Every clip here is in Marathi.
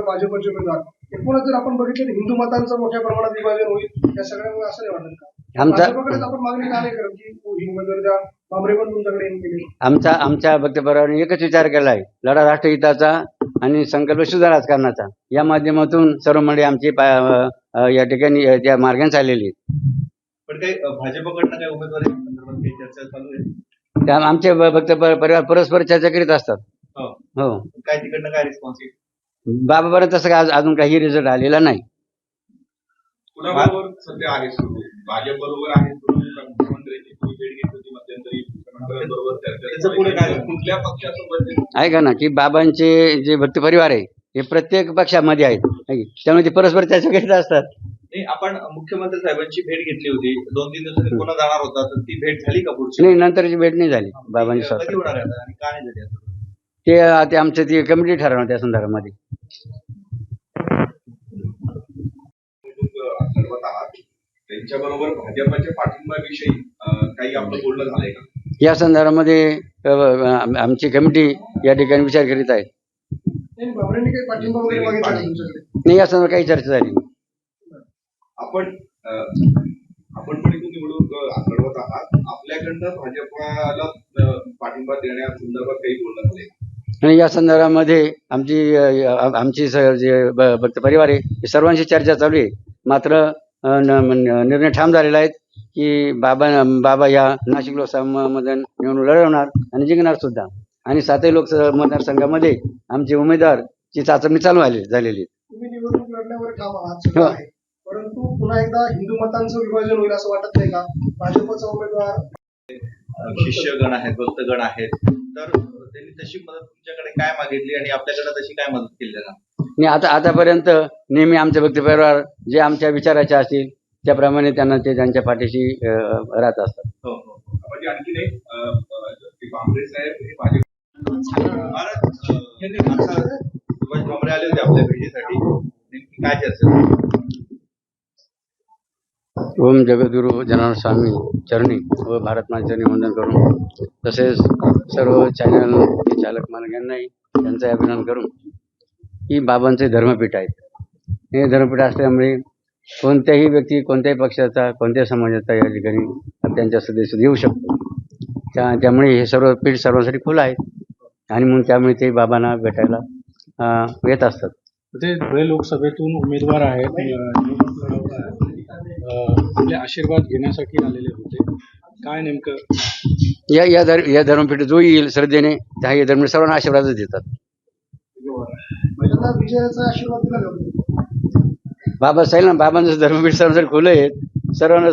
भाजपचे उमेदवार. एकूणच जर आपण बघितलं तर हिंदू मतांचं मोठ्या प्रमाणात विभाजन होईल. या सगळ्यामुळे असं नाही वाटत का? आमचा भाजपकडेच आपण मागणी का नाही करत की ही उमेदवार बाबरे पण तुमच्याकडे येऊन गेले. आमचा आमच्या वक्तव्याने एकच विचार केला आहे लढा राष्ट्रहिताचा आणि संकल्प शुद्ध राजकारणाचा. या माध्यमातून सर्व मंडळी आमची या ठिकाणी त्या मार्गाने चाललेली आहेत. पण काही भाजपकडनं काही उमेदवारी संदर्भात काही चर्चा चालू आहे? त्या आमचे वक्तव्य परिवार परस्पर चर्चा करीत असतात. हो. हो. काय तिकडनं काय रिस्पॉन्स येईल? बाबापर्यंत तसं काय आज- अजून काही रिझल्ट आलेला नाही. कुणाबरोबर सध्या आहे सुरू? भाजप बरोबर आहे सुरू? मुख्यमंत्र्यांची तुम्ही भेट घेतली होती मध्यंतरी मुख्यमंत्र्यांबरोबर चर्चा त्याचं पुढे काय? कुठल्या पक्षासोबत ते ऐका ना की बाबांचे जे भक्त परिवार आहे हे प्रत्येक पक्षामध्ये आहेत. है की? त्यामुळे ते परस्पर चर्चा करीत असतात. नाही आपण मुख्यमंत्री साहेबांची भेट घेतली होती. दोन तीन दिवसांनी पुन्हा जाणार होता तर ती भेट झाली का पुढची? नाही नंतरची भेट नाही झाली. बाबांची कधी स्वतः होणार आहे आता आणि का नाही झाली आता? ते ते आमचं ती कमिटी ठरवणार त्या संदर्भामध्ये. या संदर्भामध्ये आमची कमिटी या ठिकाणी विचार करीत आहे. नाही, या संदर्भात काही चर्चा झाली आपण आपण पण इथून निवडणूक अ, आहात. आपल्याकडनं भाजपला अ, पाठिंबा देण्यासंदर्भात काही बोलणं झाले आणि या संदर्भामध्ये आमची आमची स- जे भक्त परिवार आहे हे सर्वांशी चर्चा चालू आहे. मात्र निर्णय ठाम झालेला आहे की बाबा बाबा या नाशिक लोकसभा निवडणूक लढवणार आणि जिंकणार सुद्धा. आणि सातही लोकसभा मतदारसंघामध्ये आमचे उमेदवारची चाचणी चालू आली झालेली आहे. परंतु पुन्हा एकदा हिंदू मतांचं विभाजन होईल असं वाटत नाही का? भाजपचा उमेदवार शिष्यगण आहेत भक्तगण आहेत. तर त्यांनी तशी मदत तुमच्याकडे काय मागितली आणि आपल्याकडे तशी काय मदत केली त्यांना? आणि आता आतापर्यंत नेहमी आमचे भक्त परिवार जे आमच्या विचाराचे असतील त्याप्रमाणे त्यांना ते त्यांच्या पाठीशी राहत असतात. हो हो म्हणजे हे भारत आता सुभाष भामरे आले होते आपल्या भेटीसाठी. नेमकी काय चर्चा? ओम जगद्गुरु जनार्दन स्वामी चरणी व भारत निवंदन चरणी वंदन करून तसेच सर्व चॅनल चालक मालकांनाही त्यांचं अभिनंदन करून ही बाबांचे धर्मपीठ आहेत. हे धर्मपीठ असल्यामुळे कोणत्याही व्यक्ती कोणत्याही पक्षाचा कोणत्याही समाजाचा या ठिकाणी त्यांच्या सदस्य येऊ शकतो. त्या त्यामुळे हे सर्व पीठ सर्वांसाठी खुलं आहे आणि म्हणून त्यामुळे ते बाबांना भेटायला येत असतात. ते धुळे लोकसभेतून उमेदवार आहेत. आपले आशीर्वाद घेण्यासाठी आलेले होते. काय नेमकं? या या धर्म या धर्मपीठ जो येईल श्रद्धेने त्या या धर्म सर्वांना आशीर्वादच देतात. पहिल्यांदा विजयाचा आशीर्वाद दिला जातो बाबा साहेब ना बाबांचं धर्मपीठ सर्वांसाठी खुलं आहे सर्वांना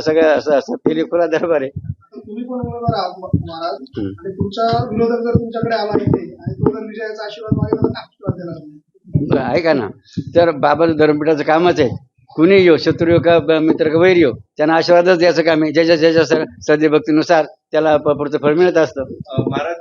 सगळ्या स- स- फेरी खुला दरबार आहे. तुम्ही पण उमेदवार आहात म- महाराज. हम्म. आणि तुमचा विरोधक जर तुमच्याकडे आला इथे आणि तो जर विजयाचा आशीर्वाद मागितला तर काय आशीर्वाद देणार तुम्ही? ऐका ना तर बाबाचं धर्मपीठाचं कामच आहे. कुणी येऊ? शत्रू का मित्र का वैर येऊ? त्यांना आशीर्वादच द्यायचं काम आहे ज्याच्या ज्याच्या स- श्रद्धेभक्तीनुसार त्याला पुढचं फळ मिळत असतं. महाराज